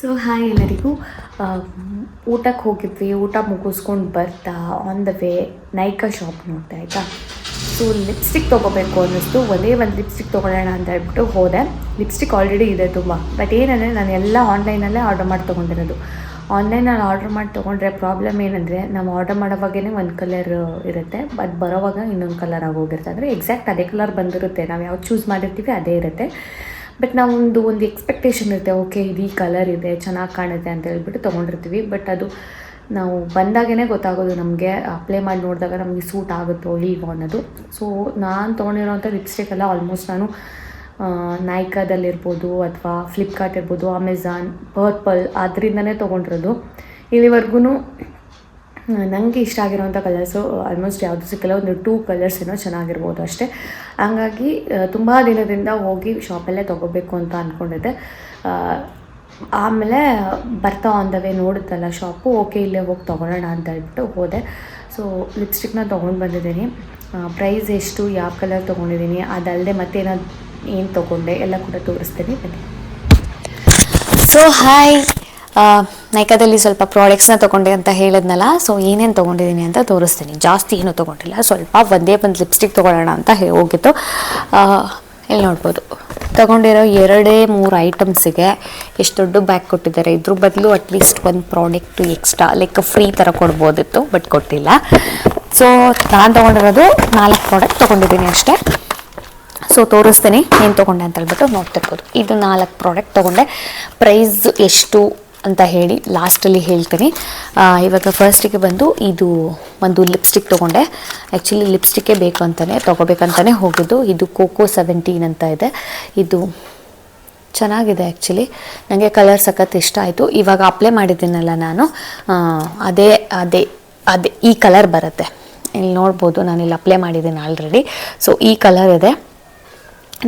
So hi ಎಲ್ಲರಿಗೂ. ಊಟಕ್ಕೆ ಹೋಗಿದ್ವಿ. ಊಟ ಮುಗಿಸ್ಕೊಂಡು ಬರ್ತಾ on the way Nykaa shop ನೋಡ್ತಾ ಆಯಿತಾ ಸೊ ಲಿಪ್ಸ್ಟಿಕ್ ತೊಗೋಬೇಕು ಅನ್ನಿಸ್ತು. ಒಂದೇ ಒಂದು ಲಿಪ್ಸ್ಟಿಕ್ ತೊಗೊಳ್ಳೋಣ ಅಂತ ಹೇಳ್ಬಿಟ್ಟು ಹೋದೆ. ಲಿಪ್ಸ್ಟಿಕ್ ಆಲ್ರೆಡಿ ಇದೆ ತುಂಬ. ಬಟ್ ಏನಂದರೆ ನಾನು ಎಲ್ಲ ಆನ್ಲೈನಲ್ಲೇ ಆರ್ಡರ್ ಮಾಡಿ ತೊಗೊಂಡಿರೋದು. ಆನ್ಲೈನಲ್ಲಿ ಆರ್ಡರ್ ಮಾಡಿ ತೊಗೊಂಡ್ರೆ ಪ್ರಾಬ್ಲಮ್ ಏನಂದರೆ ನಾವು ಆರ್ಡರ್ ಮಾಡೋವಾಗೇ ಒಂದು ಕಲರ್ ಇರುತ್ತೆ. ಬಟ್ ಬರೋವಾಗ ಇನ್ನೊಂದು ಕಲರ್ ಆಗೋಗಿರುತ್ತೆ. ಅಂದರೆ ಎಕ್ಸಾಕ್ಟ್ ಅದೇ ಕಲರ್ ಬಂದಿರುತ್ತೆ. ನಾವು ಯಾವ್ದು ಚೂಸ್ ಮಾಡಿರ್ತೀವಿ ಅದೇ ಇರುತ್ತೆ. ಬಟ್ ನಾವೊಂದು ಒಂದು ಎಕ್ಸ್ಪೆಕ್ಟೇಷನ್ ಇರುತ್ತೆ ಓಕೆ ಇದು ಈ ಕಲರ್ ಇದೆ, ಚೆನ್ನಾಗಿ ಕಾಣುತ್ತೆ ಅಂತ ಹೇಳ್ಬಿಟ್ಟು ತೊಗೊಂಡಿರ್ತೀವಿ. ಬಟ್ ಅದು ನಾವು ಬಂದಾಗೇ ಗೊತ್ತಾಗೋದು ನಮಗೆ ಅಪ್ಲೈ ಮಾಡಿ ನೋಡಿದಾಗ ನಮಗೆ ಸೂಟ್ ಆಗುತ್ತೋ ಇಲ್ವೋ ಅನ್ನೋದು. ಸೊ ನಾನು ತೊಗೊಂಡಿರೋಂಥ ಲಿಪ್ಸ್ಟಿಕ್ ಎಲ್ಲ ಆಲ್ಮೋಸ್ಟ್ ನಾನು ನಾಯ್ಕಾದಲ್ಲಿರ್ಬೋದು ಅಥವಾ ಫ್ಲಿಪ್ಕಾರ್ಟ್ ಇರ್ಬೋದು ಅಮೆಝಾನ್ ಪರ್ಪಲ್ ಅದರಿಂದನೇ ತೊಗೊಂಡಿರೋದು. ಇಲ್ಲಿವರೆಗೂ ನನಗೆ ಇಷ್ಟ ಆಗಿರೋಂಥ ಕಲರ್ಸು ಆಲ್ಮೋಸ್ಟ್ ಯಾವುದು ಸಿಕ್ಕಿಲ್ಲ, ಒಂದು ಟೂ ಕಲರ್ಸ್ ಏನೋ ಚೆನ್ನಾಗಿರ್ಬೋದು ಅಷ್ಟೇ. ಹಂಗಾಗಿ ತುಂಬ ದಿನದಿಂದ ಹೋಗಿ ಶಾಪಲ್ಲೇ ತೊಗೋಬೇಕು ಅಂತ ಅಂದ್ಕೊಂಡಿದ್ದೆ ಆಮೇಲೆ ಬರ್ತಾ ಆನ್ ನೋಡುತ್ತಲ್ಲ ಶಾಪು ಓಕೆ ಇಲ್ಲೇ ಹೋಗಿ ತೊಗೊಳ್ಳೋಣ ಅಂತ ಹೇಳ್ಬಿಟ್ಟು ಹೋದೆ. ಸೊ ಲಿಪ್ಸ್ಟಿಕ್ನ ತೊಗೊಂಡು ಬಂದಿದ್ದೀನಿ. ಪ್ರೈಸ್ ಎಷ್ಟು, ಯಾವ ಕಲರ್ ತೊಗೊಂಡಿದ್ದೀನಿ ಅದಲ್ಲದೆ ಮತ್ತೇನಾದ್ರು ಏನು ತೊಗೊಂಡೆ, ಎಲ್ಲ ಕೂಡ ತೋರಿಸ್ತೀನಿ. ಬನ್ನಿ. ಸೊ ಹಾಯ್ ನೈಕಾದಲ್ಲಿ ಸ್ವಲ್ಪ ಪ್ರಾಡಕ್ಟ್ಸ್ನ ತೊಗೊಂಡೆ ಅಂತ ಹೇಳಿದ್ನಲ್ಲ ಸೊ ಏನೇನು ತೊಗೊಂಡಿದ್ದೀನಿ ಅಂತ ತೋರಿಸ್ತೀನಿ. ಜಾಸ್ತಿ ಏನೂ ತೊಗೊಂಡಿಲ್ಲ, ಸ್ವಲ್ಪ ಒಂದೇ ಒಂದು ಲಿಪ್ಸ್ಟಿಕ್ ತೊಗೊಳ್ಳೋಣ ಅಂತ ಹೇ- ಹೋಗಿತ್ತು. ಇಲ್ಲಿ ನೋಡ್ಬೋದು. ತೊಗೊಂಡಿರೋ ಎರಡೇ ಮೂರು ಐಟಮ್ಸಿಗೆ ಎಷ್ಟು ದೊಡ್ಡ ಬ್ಯಾಗ್ ಕೊಟ್ಟಿದ್ದಾರೆ. ಇದ್ರ ಬದಲು ಅಟ್ಲೀಸ್ಟ್ ಒಂದು ಪ್ರಾಡಕ್ಟು ಎಕ್ಸ್ಟ್ರಾ ಲೈಕ್ ಫ್ರೀ ಥರ ಕೊಡ್ಬೋದಿತ್ತು ಬಟ್ ಕೊಟ್ಟಿಲ್ಲ. ಸೊ ನಾನು ತೊಗೊಂಡಿರೋದು ನಾಲ್ಕು ಪ್ರಾಡಕ್ಟ್ ತೊಗೊಂಡಿದ್ದೀನಿ ಅಷ್ಟೇ. ಸೊ ತೋರಿಸ್ತೀನಿ, ಏನು ತೊಗೊಂಡೆ ಅಂತ ಹೇಳ್ಬಿಟ್ಟು ನೋಡ್ತಿರ್ಬೋದು ಇದು ನಾಲ್ಕು ಪ್ರಾಡಕ್ಟ್ ತೊಗೊಂಡೆ. ಪ್ರೈಸ್ ಎಷ್ಟು? ಅಂತ ಹೇಳಿ ಲಾಸ್ಟಲ್ಲಿ ಹೇಳ್ತೀನಿ. ಇವಾಗ ಫಸ್ಟಿಗೆ ಬಂದು ಇದು ಒಂದು ಲಿಪ್ಸ್ಟಿಕ್ ತೊಗೊಂಡೆ. ಆ್ಯಕ್ಚುಲಿ ಲಿಪ್ಸ್ಟಿಕ್ಕೇ ಬೇಕು ಅಂತಲೇ ತೊಗೋಬೇಕಂತಲೇ ಹೋಗಿದ್ದು. ಇದು ಕೋಕೋ ಸೆವೆಂಟೀನ್ ಅಂತ ಇದೆ. ಇದು ಚೆನ್ನಾಗಿದೆ ಆ್ಯಕ್ಚುಲಿ ನನಗೆ ಕಲರ್ ಸಖತ್ ಇಷ್ಟ ಆಯಿತು. ಇವಾಗ ಅಪ್ಲೈ ಮಾಡಿದ್ದೀನಲ್ಲ ನಾನು. ಅದೇ ಅದೇ ಅದೇ ಈ ಕಲರ್ ಬರುತ್ತೆ. ಇಲ್ಲಿ ನೋಡ್ಬೋದು ನಾನು ಇಲ್ಲಿ ಅಪ್ಲೈ ಮಾಡಿದ್ದೀನಿ ಆಲ್ರೆಡಿ ಸೊ ಈ ಕಲರ್ ಇದೆ.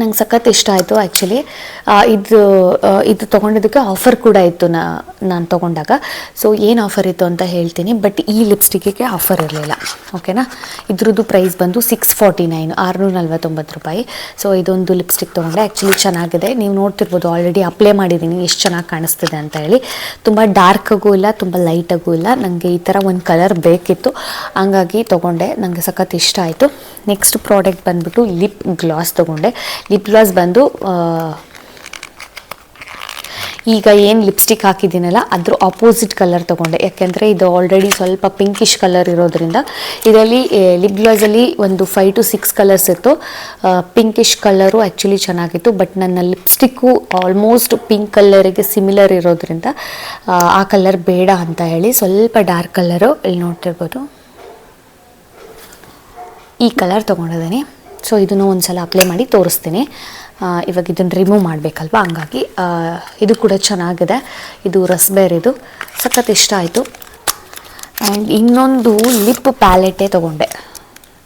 ನಂಗೆ ಸಖತ್ ಇಷ್ಟ ಆಯಿತು ಆ್ಯಕ್ಚುಲಿ ಇದು ಇದು ತೊಗೊಂಡಿದ್ದಕ್ಕೆ ಆಫರ್ ಕೂಡ ಇತ್ತು ನಾ, ನಾನು ತೊಗೊಂಡಾಗ. ಸೊ ಏನು ಆಫರ್ ಇತ್ತು ಅಂತ ಹೇಳ್ತೀನಿ ಬಟ್ ಈ ಲಿಪ್ಸ್ಟಿಕ್ಕಿಗೆ ಆಫರ್ ಇರಲಿಲ್ಲ. ಓಕೆನಾ ಇದ್ರದ್ದು ಪ್ರೈಸ್ ಬಂದು ಸಿಕ್ಸ್ ಫಾರ್ಟಿ ನೈನ್ ಆರುನೂರ ನಲ್ವತ್ತೊಂಬತ್ತು ರೂಪಾಯಿ. ಸೊ ಇದೊಂದು ಲಿಪ್ಸ್ಟಿಕ್ ತೊಗೊಂಡೆ. ಆ್ಯಕ್ಚುಲಿ ಚೆನ್ನಾಗಿದೆ. ನೀವು ನೋಡ್ತಿರ್ಬೋದು ಆಲ್ರೆಡಿ ಅಪ್ಲೈ ಮಾಡಿದ್ದೀನಿ ಎಷ್ಟು ಚೆನ್ನಾಗಿ ಕಾಣಿಸ್ತಿದೆ ಅಂತ ಹೇಳಿ. ತುಂಬ ಡಾರ್ಕಾಗೂ ಇಲ್ಲ, ತುಂಬ ಲೈಟಾಗೂ ಇಲ್ಲ. ನನಗೆ ಈ ಥರ ಒಂದು ಕಲರ್ ಬೇಕಿತ್ತು. ಹಂಗಾಗಿ ತೊಗೊಂಡೆ. ನನಗೆ ಸಖತ್ ಇಷ್ಟ ಆಯಿತು. ನೆಕ್ಸ್ಟ್ ಪ್ರಾಡಕ್ಟ್ ಬಂದ್ಬಿಟ್ಟು ಲಿಪ್ ಗ್ಲಾಸ್ ತೊಗೊಂಡೆ. ಲಿಪ್ ಗ್ಲಾಸ್ ಬಂದು ಈಗ ಏನು ಲಿಪ್ಸ್ಟಿಕ್ ಹಾಕಿದ್ದೀನಲ್ಲ ಅದ್ರ ಆಪೋಸಿಟ್ ಕಲರ್ ತೊಗೊಂಡೆ. ಯಾಕೆಂದರೆ ಇದು ಆಲ್ರೆಡಿ ಸ್ವಲ್ಪ ಪಿಂಕಿಶ್ ಕಲರ್ ಇರೋದ್ರಿಂದ ಇದರಲ್ಲಿ ಲಿಪ್ ಗ್ಲಾಸಲ್ಲಿ ಒಂದು ಫೈವ್ ಟು ಸಿಕ್ಸ್ ಕಲರ್ಸ್ ಇತ್ತು. ಪಿಂಕಿಶ್ ಕಲರು ಆ್ಯಕ್ಚುಲಿ ಚೆನ್ನಾಗಿತ್ತು ಬಟ್ ನನ್ನ ಲಿಪ್ಸ್ಟಿಕ್ಕು ಆಲ್ಮೋಸ್ಟ್ ಪಿಂಕ್ ಕಲರಿಗೆ ಸಿಮಿಲರ್ ಇರೋದ್ರಿಂದ ಆ, ಕಲರ್ ಬೇಡ ಅಂತ ಹೇಳಿ ಸ್ವಲ್ಪ ಡಾರ್ಕ್ ಕಲರು ಇಲ್ಲಿ ನೋಡ್ತಿರ್ಬೋದು. ಈ ಕಲರ್ ತೊಗೊಂಡಿದ್ದೀನಿ. ಸೊ ಇದನ್ನು ಒಂದು ಸಲ ಅಪ್ಲೈ ಮಾಡಿ ತೋರಿಸ್ತೀನಿ. ಇವಾಗ ಇದನ್ನು ರಿಮೂವ್ ಮಾಡಬೇಕಲ್ವ? ಹಂಗಾಗಿ ಇದು ಕೂಡ ಚೆನ್ನಾಗಿದೆ. ಇದು ರಸ್ಬೇರಿದು ಸಖತ್ ಇಷ್ಟ ಆಯಿತು. ಆ್ಯಂಡ್ ಇನ್ನೊಂದು ಲಿಪ್ ಪ್ಯಾಲೆಟೇ ತೊಗೊಂಡೆ.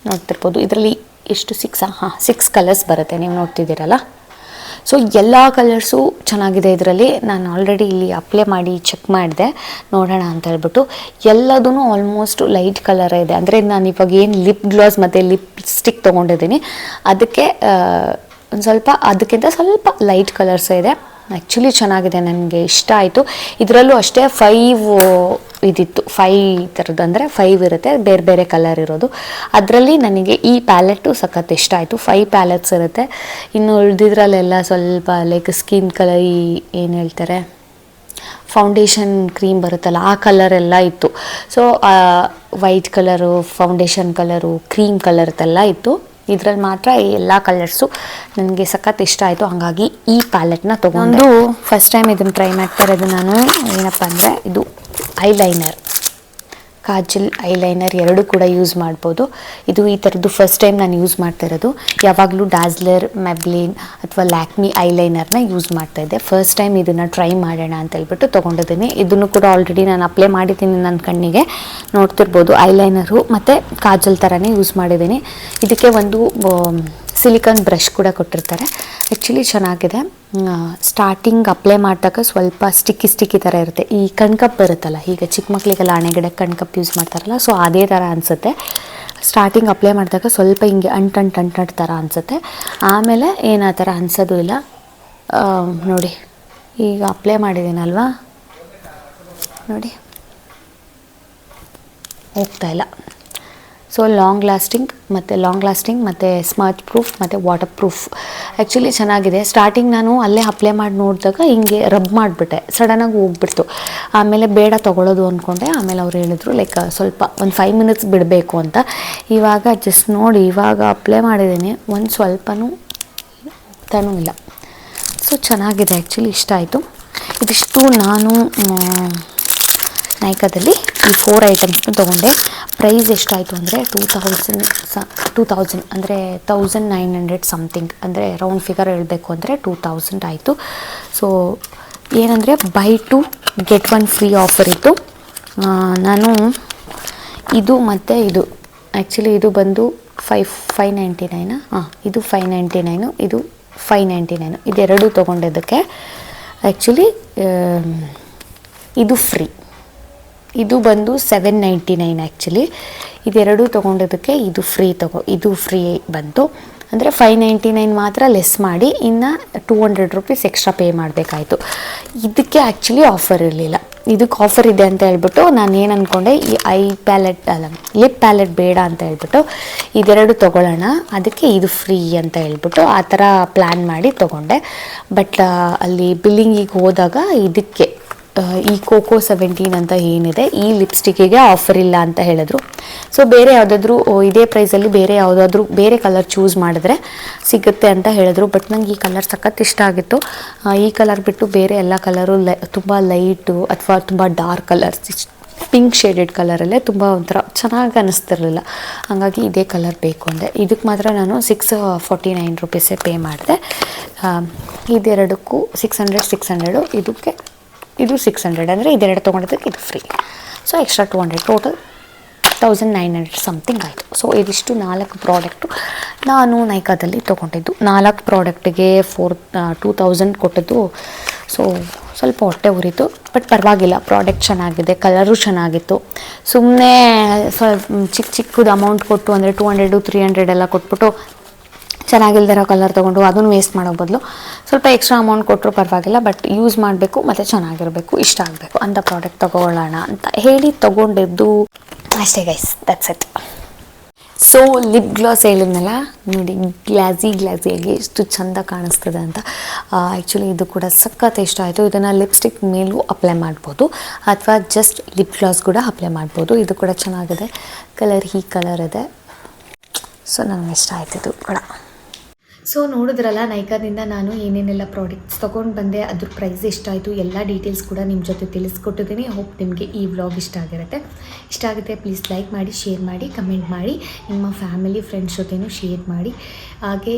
ನೋಡ್ತಿರ್ಬೋದು. ಇದರಲ್ಲಿ ಎಷ್ಟು ಸಿಕ್ಸಾ ಹಾಂ ಸಿಕ್ಸ್ ಕಲರ್ಸ್ ಬರುತ್ತೆ. ನೀವು ನೋಡ್ತಿದ್ದೀರಲ್ಲ? ಸೊ ಎಲ್ಲ ಕಲರ್ಸು ಚೆನ್ನಾಗಿದೆ ಇದರಲ್ಲಿ. ನಾನು ಆಲ್ರೆಡಿ ಇಲ್ಲಿ ಅಪ್ಲೈ ಮಾಡಿ ಚೆಕ್ ಮಾಡಿದೆ. ನೋಡೋಣ ಅಂತ ಹೇಳ್ಬಿಟ್ಟು. ಎಲ್ಲದೂ ಆಲ್ಮೋಸ್ಟ್ ಲೈಟ್ ಕಲರ್ ಇದೆ. ಅಂದರೆ ನಾನು ಇವಾಗ ಏನು ಲಿಪ್ ಗ್ಲಾಸ್ ಮತ್ತು ಲಿಪ್ಸ್ಟಿಕ್ ತೊಗೊಂಡಿದ್ದೀನಿ. ಅದಕ್ಕೆ ಒಂದು ಸ್ವಲ್ಪ, ಅದಕ್ಕಿಂತ ಸ್ವಲ್ಪ ಲೈಟ್ ಕಲರ್ಸೇ ಇದೆ. ಆ್ಯಕ್ಚುಲಿ ಚೆನ್ನಾಗಿದೆ, ನನಗೆ ಇಷ್ಟ ಆಯಿತು. ಇದರಲ್ಲೂ ಅಷ್ಟೇ ಫೈವ್ ಇದಿತ್ತು. ಫೈ ಥರದ್ದು ಅಂದರೆ ಫೈವ್ ಇರುತ್ತೆ, ಬೇರೆ ಬೇರೆ ಕಲರ್ ಇರೋದು. ಅದರಲ್ಲಿ ನನಗೆ ಈ ಪ್ಯಾಲೆಟು ಸಖತ್ ಇಷ್ಟ ಆಯಿತು. ಫೈ ಪ್ಯಾಲೆಟ್ಸ್ ಇರುತ್ತೆ. ಇನ್ನು ಉಳಿದಿದ್ರಲ್ಲೆಲ್ಲ ಸ್ವಲ್ಪ ಲೈಕ್ ಸ್ಕಿನ್ ಕಲರ್ ಈ ಏನು ಹೇಳ್ತಾರೆ ಫೌಂಡೇಶನ್ ಕ್ರೀಮ್ ಬರುತ್ತಲ್ಲ, ಆ ಕಲರ್ ಎಲ್ಲ ಇತ್ತು. So white colour foundation colour cream ಕಲರ್ದೆಲ್ಲ ಇತ್ತು. ಇದರಲ್ಲಿ ಮಾತ್ರ ಈ ಎಲ್ಲ ಕಲರ್ಸು ನನಗೆ ಸಖತ್ ಇಷ್ಟ ಆಯಿತು. ಹಾಗಾಗಿ ಈ ಪ್ಯಾಲೆಟ್ನ ತೊಗೊಂಡು. ಫಸ್ಟ್ ಟೈಮ್ ಇದನ್ನು ಟ್ರೈ ಮಾಡ್ತಾ ಇರೋದು ನಾನು. ಏನಪ್ಪ ಅಂದರೆ ಇದು ಐಲೈನರ್ ಕಾಜಲ್ ಐಲೈನರ್ ಎರಡು ಕೂಡ ಯೂಸ್ ಮಾಡ್ಬೋದು. ಇದು ಈ ಥರದ್ದು ಫಸ್ಟ್ ಟೈಮ್ ನಾನು ಯೂಸ್ ಮಾಡ್ತಾ ಇರೋದು. ಯಾವಾಗಲೂ ಡಾಸ್ಲರ್ ಮೆಬ್ಲಿನ್ ಅಥವಾ ಲ್ಯಾಕ್ಮಿ ಐಲೈನರ್ನ ಯೂಸ್ ಮಾಡ್ತಾ ಇದ್ದೆ. ಫಸ್ಟ್ ಟೈಮ್ ಇದನ್ನು ಟ್ರೈ ಮಾಡೋಣ ಅಂತ ಹೇಳ್ಬಿಟ್ಟು ತೊಗೊಂಡಿದ್ದೀನಿ. ಇದನ್ನು ಕೂಡ ಆಲ್ರೆಡಿ ನಾನು ಅಪ್ಲೈ ಮಾಡಿದ್ದೀನಿ ನನ್ನ ಕಣ್ಣಿಗೆ. ನೋಡ್ತಿರ್ಬೋದು ಐಲೈನರು ಮತ್ತು ಕಾಜಲ್ ಥರನೇ ಯೂಸ್ ಮಾಡಿದ್ದೀನಿ. ಇದಕ್ಕೆ ಒಂದು ಸಿಲಿಕಾನ್ ಬ್ರಷ್ ಕೂಡ ಕೊಟ್ಟಿರ್ತಾರೆ. ಆ್ಯಕ್ಚುಲಿ ಚೆನ್ನಾಗಿದೆ. ಸ್ಟಾರ್ಟಿಂಗ್ ಅಪ್ಲೈ ಮಾಡಿದಾಗ ಸ್ವಲ್ಪ ಸ್ಟಿಕ್ಕಿ ಸ್ಟಿಕ್ಕಿ ಥರ ಇರುತ್ತೆ. ಈ ಕಣ್ಕಪ್ ಬರುತ್ತಲ್ಲ, ಈಗ ಚಿಕ್ಕ ಮಕ್ಕಳಿಗೆಲ್ಲ ಹಣೆಗಿಡಕ್ಕೆ ಕಣ್ಕಪ್ ಯೂಸ್ ಮಾಡ್ತಾರಲ್ಲ ಸೊ ಅದೇ ಥರ ಅನಿಸುತ್ತೆ. ಸ್ಟಾರ್ಟಿಂಗ್ ಅಪ್ಲೈ ಮಾಡಿದಾಗ ಸ್ವಲ್ಪ ಹಿಂಗೆ ಅಂಟಂಟು ಅಂಟಂಟು ಥರ ಅನಿಸುತ್ತೆ. ಆಮೇಲೆ ಏನು ಆ ಥರ ಅನಿಸೋದು ಇಲ್ಲ. ನೋಡಿ, ಈಗ ಅಪ್ಲೈ ಮಾಡಿದ್ದೀನಲ್ವಾ ನೋಡಿ. ಹೋಗ್ತಾ ಇಲ್ಲ. ಸೊ ಲಾಂಗ್ ಲಾಸ್ಟಿಂಗ್ ಮತ್ತು ಲಾಂಗ್ ಲಾಸ್ಟಿಂಗ್ ಮತ್ತು ಸ್ಮಚ್ ಪ್ರೂಫ್ ಮತ್ತು ವಾಟರ್ ಪ್ರೂಫ್ ಆ್ಯಕ್ಚುಲಿ ಚೆನ್ನಾಗಿದೆ. ಸ್ಟಾರ್ಟಿಂಗ್ ನಾನು ಅಲ್ಲೇ ಅಪ್ಲೈ ಮಾಡಿ ನೋಡಿದಾಗ ಹಿಂಗೆ ರಬ್ ಮಾಡಿಬಿಟ್ಟೆ. ಸಡನ್ನಾಗಿ ಹೋಗ್ಬಿಡ್ತು. ಆಮೇಲೆ ಬೇಡ ತೊಗೊಳೋದು ಅಂದ್ಕೊಂಡೆ ಆಮೇಲೆ ಅವ್ರು ಹೇಳಿದ್ರು ಲೈಕ್ ಸ್ವಲ್ಪ ಒಂದು ಫೈವ್ ಮಿನಿಟ್ಸ್ ಬಿಡಬೇಕು ಅಂತ. ಇವಾಗ ಜಸ್ಟ್ ನೋಡಿ, ಇವಾಗ ಅಪ್ಲೈ ಮಾಡಿದ್ದೀನಿ. ಒಂದು ಸ್ವಲ್ಪನೂ ತನೂ ಇಲ್ಲ. ಸೊ ಚೆನ್ನಾಗಿದೆ. ಆ್ಯಕ್ಚುಲಿ ಇಷ್ಟ ಆಯಿತು. ಇದಿಷ್ಟು ನಾನು ನಾಯಕದಲ್ಲಿ ಈ ಫೋರ್ ಐಟಮ್ಸ್ನ ತೊಗೊಂಡೆ. ಪ್ರೈಸ್ ಎಷ್ಟಾಯಿತು ಅಂದರೆ ಟೂ ತೌಸಂಡ್ ಸ, ಟೂ ತೌಸಂಡ್ ಅಂದರೆ ತೌಸಂಡ್ ನೈನ್ ಹಂಡ್ರೆಡ್ ಸಮಥಿಂಗ್ ಅಂದರೆ ರೌಂಡ್ ಫಿಗರ್ ಹೇಳಬೇಕು ಅಂದರೆ ಟೂ ತೌಸಂಡ್ ಆಯಿತು. ಸೊ ಏನಂದರೆ buy two get one free offer ಇತ್ತು. ನಾನು ಇದು ಮತ್ತು ಇದು ಆ್ಯಕ್ಚುಲಿ ಇದು ಬಂದು ಫೈವ್ ಫೈ ನೈಂಟಿ ನೈನಾ ಹಾಂ, ಇದು ಫೈವ್ ನೈಂಟಿ ನೈನು ಇದು ಫೈವ್ ನೈಂಟಿ ನೈನು ಇದೆರಡೂ ತೊಗೊಂಡಿದ್ದಕ್ಕೆ ಆ್ಯಕ್ಚುಲಿ ಇದು ಫ್ರೀ ಇದು ಬಂದು ಸೆವೆನ್ ನೈಂಟಿ ನೈನ್ ಆ್ಯಕ್ಚುಲಿ ಇದೆರಡು ತೊಗೊಂಡಿದ್ದಕ್ಕೆ ಇದು ಫ್ರೀ ತಗೋ, ಇದು ಫ್ರೀ ಬಂತು. ಅಂದರೆ ಫೈವ್ ನೈಂಟಿ ನೈನ್ ಮಾತ್ರ ಲೆಸ್ ಮಾಡಿ, ಇನ್ನು two hundred rupees extra pay ಮಾಡಬೇಕಾಯಿತು. ಇದಕ್ಕೆ ಆ್ಯಕ್ಚುಲಿ ಆಫರ್ ಇರಲಿಲ್ಲ. ಇದಕ್ಕೆ ಆಫರ್ ಇದೆ ಅಂತ ಹೇಳ್ಬಿಟ್ಟು ನಾನು ಏನು ಅಂದ್ಕೊಂಡೆ ಈ ಐ ಪ್ಯಾಲೆಟ್ ಅಲ್ಲ ಲಿಪ್ ಪ್ಯಾಲೆಟ್ ಬೇಡ ಅಂತ ಹೇಳ್ಬಿಟ್ಟು ಇದೆರಡು ತೊಗೊಳ್ಳೋಣ, ಅದಕ್ಕೆ ಇದು ಫ್ರೀ ಅಂತ ಹೇಳ್ಬಿಟ್ಟು ಆ ಥರ ಪ್ಲ್ಯಾನ್ ಮಾಡಿ ತೊಗೊಂಡೆ. ಬಟ್ ಅಲ್ಲಿ ಬಿಲ್ಲಿಂಗಿಗೆ ಹೋದಾಗ ಇದಕ್ಕೆ ಈ ಕೋಕೋ ಸೆವೆಂಟೀನ್ ಅಂತ ಏನಿದೆ, ಈ ಲಿಪ್ಸ್ಟಿಕ್ಕಿಗೆ ಆಫರ್ ಇಲ್ಲ ಅಂತ ಹೇಳಿದ್ರು. ಸೊ ಬೇರೆ ಯಾವುದಾದ್ರೂ ಇದೇ ಪ್ರೈಸಲ್ಲಿ ಬೇರೆ ಯಾವುದಾದ್ರೂ, ಬೇರೆ ಕಲರ್ ಚೂಸ್ ಮಾಡಿದ್ರೆ ಸಿಗುತ್ತೆ ಅಂತ ಹೇಳಿದ್ರು. ಬಟ್ ನಂಗೆ ಈ ಕಲರ್ ಸಖತ್ ಇಷ್ಟ ಆಗಿತ್ತು. ಈ ಕಲರ್ ಬಿಟ್ಟು ಬೇರೆ ಎಲ್ಲ ಕಲರು ಲೈ ತುಂಬ ಲೈಟು ಅಥವಾ ತುಂಬ ಡಾರ್ಕ್ ಕಲರ್ಸ್ ಪಿಂಕ್ ಶೇಡೆಡ್ ಕಲರಲ್ಲೇ ತುಂಬ ಒಂಥರ ಚೆನ್ನಾಗಿ ಅನ್ನಿಸ್ತಿರಲಿಲ್ಲ ಹಾಗಾಗಿ ಇದೇ ಕಲರ್ ಬೇಕು ಅಂದೆ. ಇದಕ್ಕೆ ಮಾತ್ರ ನಾನು ಸಿಕ್ಸ್ ಫಾರ್ಟಿ ನೈನ್ ರುಪೀಸೇ ಪೇ ಮಾಡಿದೆ. ಇದೆರಡಕ್ಕೂ ಸಿಕ್ಸ್ ಹಂಡ್ರೆಡ್ ಸಿಕ್ಸ್ ಹಂಡ್ರೆಡು ಇದಕ್ಕೆ ಇದು ಸಿಕ್ಸ್ ಹಂಡ್ರೆಡ್ ಅಂದರೆ ಇದೆರಡು ತೊಗೊಂಡಿದ್ದಕ್ಕೆ ಇದು free so extra two hundred total thousand nine hundred something ಆಯಿತು. ಸೊ ಇದಿಷ್ಟು ನಾಲ್ಕು ಪ್ರಾಡಕ್ಟು ನಾನು ನೈಕಾದಲ್ಲಿ ತೊಗೊಂಡಿದ್ದು. ನಾಲ್ಕು ಪ್ರಾಡಕ್ಟಿಗೆ ಫೋರ್ ಟೂ ತೌಸಂಡ್ ಕೊಟ್ಟಿದ್ದು. ಸೊ ಸ್ವಲ್ಪ ಹೊಟ್ಟೆ ಉರಿತು ಬಟ್ ಪರವಾಗಿಲ್ಲ. ಪ್ರಾಡಕ್ಟ್ ಚೆನ್ನಾಗಿದೆ ಕಲರು ಚೆನ್ನಾಗಿತ್ತು. ಸುಮ್ಮನೆ ಸ್ವಲ್ಪ ಚಿಕ್ಕ ಚಿಕ್ಕದು ಅಮೌಂಟ್ ಕೊಟ್ಟು ಅಂದರೆ ಟೂ ಹಂಡ್ರೆಡು ತ್ರೀ ಹಂಡ್ರೆಡ್ ಎಲ್ಲ ಕೊಟ್ಬಿಟ್ಟು ಚೆನ್ನಾಗಿಲ್ದಿರೋ ಕಲರ್ ತೊಗೊಂಡು ಅದನ್ನು ವೇಸ್ಟ್ ಮಾಡೋ ಬದಲು ಸ್ವಲ್ಪ ಎಕ್ಸ್ಟ್ರಾ ಅಮೌಂಟ್ ಕೊಟ್ಟರು ಪರವಾಗಿಲ್ಲ ಬಟ್ ಯೂಸ್ ಮಾಡಬೇಕು, ಮತ್ತು ಚೆನ್ನಾಗಿರಬೇಕು, ಇಷ್ಟ ಆಗಬೇಕು. ಅಂತ ಪ್ರಾಡಕ್ಟ್ ತೊಗೊಳ್ಳೋಣ ಅಂತ ಹೇಳಿ ತೊಗೊಂಡಿದ್ದು ಅಷ್ಟೇ guys that's it so lip gloss ಹೇಳಿದ್ನಲ್ಲ, ನೋಡಿ ಗ್ಲಾಸಿ ಗ್ಲಾಸಿಯಾಗಿ ಎಷ್ಟು ಚಂದ ಕಾಣಿಸ್ತದೆ ಅಂತ. ಆ್ಯಕ್ಚುಲಿ ಇದು ಕೂಡ ಸಖತ್ ಇಷ್ಟ ಆಯಿತು. ಇದನ್ನು ಲಿಪ್ಸ್ಟಿಕ್ ಮೇಲೂ ಅಪ್ಲೈ ಮಾಡ್ಬೋದು, ಅಥವಾ ಜಸ್ಟ್ ಲಿಪ್ ಗ್ಲಾಸ್ ಕೂಡ ಅಪ್ಲೈ ಮಾಡ್ಬೋದು. ಇದು ಕೂಡ ಚೆನ್ನಾಗಿದೆ. ಕಲರ್ ಈ ಕಲರ್ ಇದೆ. ಸೊ ನನಗೆ ಇಷ್ಟ ಆಯ್ತು ಇದು ಕೂಡ. ಸೊ ನೋಡಿದ್ರಲ್ಲ, ನೈಕಾದಿಂದ ನಾನು ಏನೇನೆಲ್ಲ ಪ್ರಾಡಕ್ಟ್ಸ್ ತೊಗೊಂಡು ಬಂದೆ, ಅದ್ರ ಪ್ರೈಸ್ ಎಷ್ಟಾಯಿತು, ಎಲ್ಲ ಡೀಟೇಲ್ಸ್ ಕೂಡ ನಿಮ್ಮ ಜೊತೆ ತಿಳಿಸ್ಕೊಟ್ಟಿದ್ದೀನಿ. ಹೋಪ್ ನಿಮಗೆ ಈ ವ್ಲಾಗ್ ಇಷ್ಟ ಆಗಿರುತ್ತೆ. ಇಷ್ಟ ಆಗುತ್ತೆ ಪ್ಲೀಸ್ ಲೈಕ್ ಮಾಡಿ ಶೇರ್ ಮಾಡಿ ಕಮೆಂಟ್ ಮಾಡಿ, ನಿಮ್ಮ ಫ್ಯಾಮಿಲಿ ಫ್ರೆಂಡ್ಸ್ ಜೊತೆನೂ ಶೇರ್ ಮಾಡಿ. ಹಾಗೆ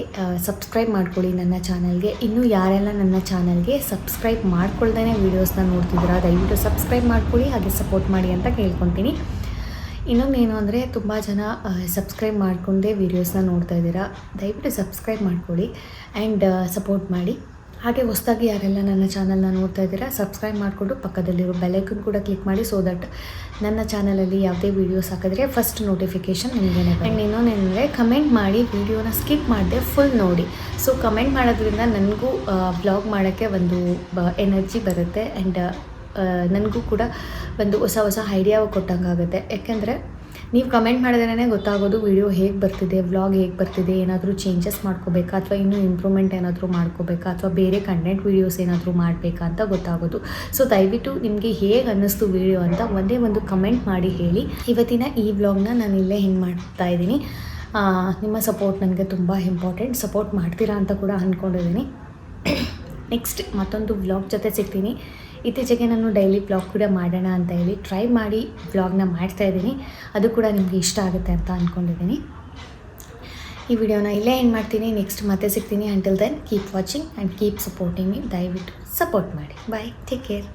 ಸಬ್ಸ್ಕ್ರೈಬ್ ಮಾಡ್ಕೊಳ್ಳಿ ನನ್ನ ಚಾನಲ್ಗೆ ಇನ್ನೂ ಯಾರೆಲ್ಲ ನನ್ನ ಚಾನಲ್ಗೆ ಸಬ್ಸ್ಕ್ರೈಬ್ ಮಾಡ್ಕೊಳ್ದೇ ವೀಡಿಯೋಸ್ನ ನೋಡ್ತಿದ್ದೀರಾ, ದಯವಿಟ್ಟು ಸಬ್ಸ್ಕ್ರೈಬ್ ಮಾಡ್ಕೊಳ್ಳಿ, ಹಾಗೆ ಸಪೋರ್ಟ್ ಮಾಡಿ ಅಂತ ಕೇಳ್ಕೊತೀನಿ. ಇನ್ನೊಂದೇನು ಅಂದರೆ ತುಂಬ ಜನ ಸಬ್ಸ್ಕ್ರೈಬ್ ಮಾಡಿಕೊಂಡೇ ವೀಡಿಯೋಸ್ನ ನೋಡ್ತಾ ಇದ್ದೀರಾ, ದಯವಿಟ್ಟು ಸಬ್ಸ್ಕ್ರೈಬ್ ಮಾಡ್ಕೊಳ್ಳಿ ಆ್ಯಂಡ್ ಸಪೋರ್ಟ್ ಮಾಡಿ. ಹಾಗೆ ಹೊಸದಾಗಿ ಯಾರೆಲ್ಲ ನನ್ನ ಚಾನಲ್ನ ನೋಡ್ತಾ ಇದ್ದೀರಾ ಸಬ್ಸ್ಕ್ರೈಬ್ ಮಾಡಿಕೊಂಡು ಪಕ್ಕದಲ್ಲಿರೋ ಬೆಲೈಕನ್ ಕೂಡ ಕ್ಲಿಕ್ ಮಾಡಿ ಸೊ ದಟ್ ನನ್ನ ಚಾನಲಲ್ಲಿ ಯಾವುದೇ ವೀಡಿಯೋಸ್ ಹಾಕಿದ್ರೆ ಫಸ್ಟ್ ನೋಟಿಫಿಕೇಷನ್ ನಿಮಗೆ ಆ್ಯಂಡ್ ಇನ್ನೊಂದೇನೆಂದರೆ ಕಮೆಂಟ್ ಮಾಡಿ ವೀಡಿಯೋನ ಸ್ಕಿಪ್ ಮಾಡದೆ ಫುಲ್ ನೋಡಿ. ಸೊ ಕಮೆಂಟ್ ಮಾಡೋದ್ರಿಂದ ನನಗೂ ಬ್ಲಾಗ್ ಮಾಡೋಕ್ಕೆ ಒಂದು ಎನರ್ಜಿ ಬರುತ್ತೆ ಆ್ಯಂಡ್ ನನಗೂ ಕೂಡ ಒಂದು ಹೊಸ ಹೊಸ ಐಡಿಯಾ ಕೊಟ್ಟಂಗೆ ಆಗುತ್ತೆ ಯಾಕೆಂದರೆ ನೀವು ಕಮೆಂಟ್ ಮಾಡಿದ್ರೇ ಗೊತ್ತಾಗೋದು ವಿಡಿಯೋ ಹೇಗೆ ಬರ್ತಿದೆ ವ್ಲಾಗ್ ಹೇಗೆ ಬರ್ತಿದೆ, ಏನಾದರೂ ಚೇಂಜಸ್ ಮಾಡ್ಕೋಬೇಕಾ, ಅಥವಾ ಇನ್ನೂ ಇಂಪ್ರೂವ್ಮೆಂಟ್ ಏನಾದರೂ ಮಾಡ್ಕೋಬೇಕಾ, ಅಥವಾ ಬೇರೆ ಕಂಟೆಂಟ್ ವೀಡಿಯೋಸ್ ಏನಾದರೂ ಮಾಡಬೇಕಾ ಅಂತ ಗೊತ್ತಾಗೋದು. ಸೊ ದಯವಿಟ್ಟು ನಿಮಗೆ ಹೇಗೆ ಅನ್ನಿಸ್ತು ವಿಡಿಯೋ ಅಂತ ಒಂದೇ ಒಂದು ಕಮೆಂಟ್ ಮಾಡಿ ಹೇಳಿ. ಇವತ್ತಿನ ಈ ವ್ಲಾಗ್ನ ನಾನು ಇಲ್ಲೇ ಹೆಂಗೆ ಮಾಡ್ತಾ ಇದ್ದೀನಿ. ನಿಮ್ಮ ಸಪೋರ್ಟ್ ನನಗೆ ತುಂಬ ಇಂಪಾರ್ಟೆಂಟ್ ಸಪೋರ್ಟ್ ಮಾಡ್ತೀರಾ ಅಂತ ಕೂಡ ಅಂದ್ಕೊಂಡಿದ್ದೀನಿ ನೆಕ್ಸ್ಟ್ ಮತ್ತೊಂದು ವ್ಲಾಗ್ ಜೊತೆ ಸಿಗ್ತೀನಿ. ಇತ್ತೀಚೆಗೆ ನಾನು ಡೈಲಿ ಬ್ಲಾಗ್ ಕೂಡ ಮಾಡೋಣ ಅಂತ ಹೇಳಿ ಟ್ರೈ ಮಾಡಿ ಬ್ಲಾಗ್ನ ಮಾಡ್ತಾ ಇದ್ದೀನಿ. ಅದು ಕೂಡ ನಿಮಗೆ ಇಷ್ಟ ಆಗುತ್ತೆ ಅಂತ ಅಂದ್ಕೊಂಡಿದ್ದೀನಿ ಈ ವಿಡಿಯೋನ ಇಲ್ಲೇ ಏನು ಮಾಡ್ತೀನಿ. ನೆಕ್ಸ್ಟ್ ಮತ್ತೆ ಸಿಗ್ತೀನಿ. Until then keep watching and keep supporting me ದಯವಿಟ್ಟು ಸಪೋರ್ಟ್ ಮಾಡಿ. Bye take care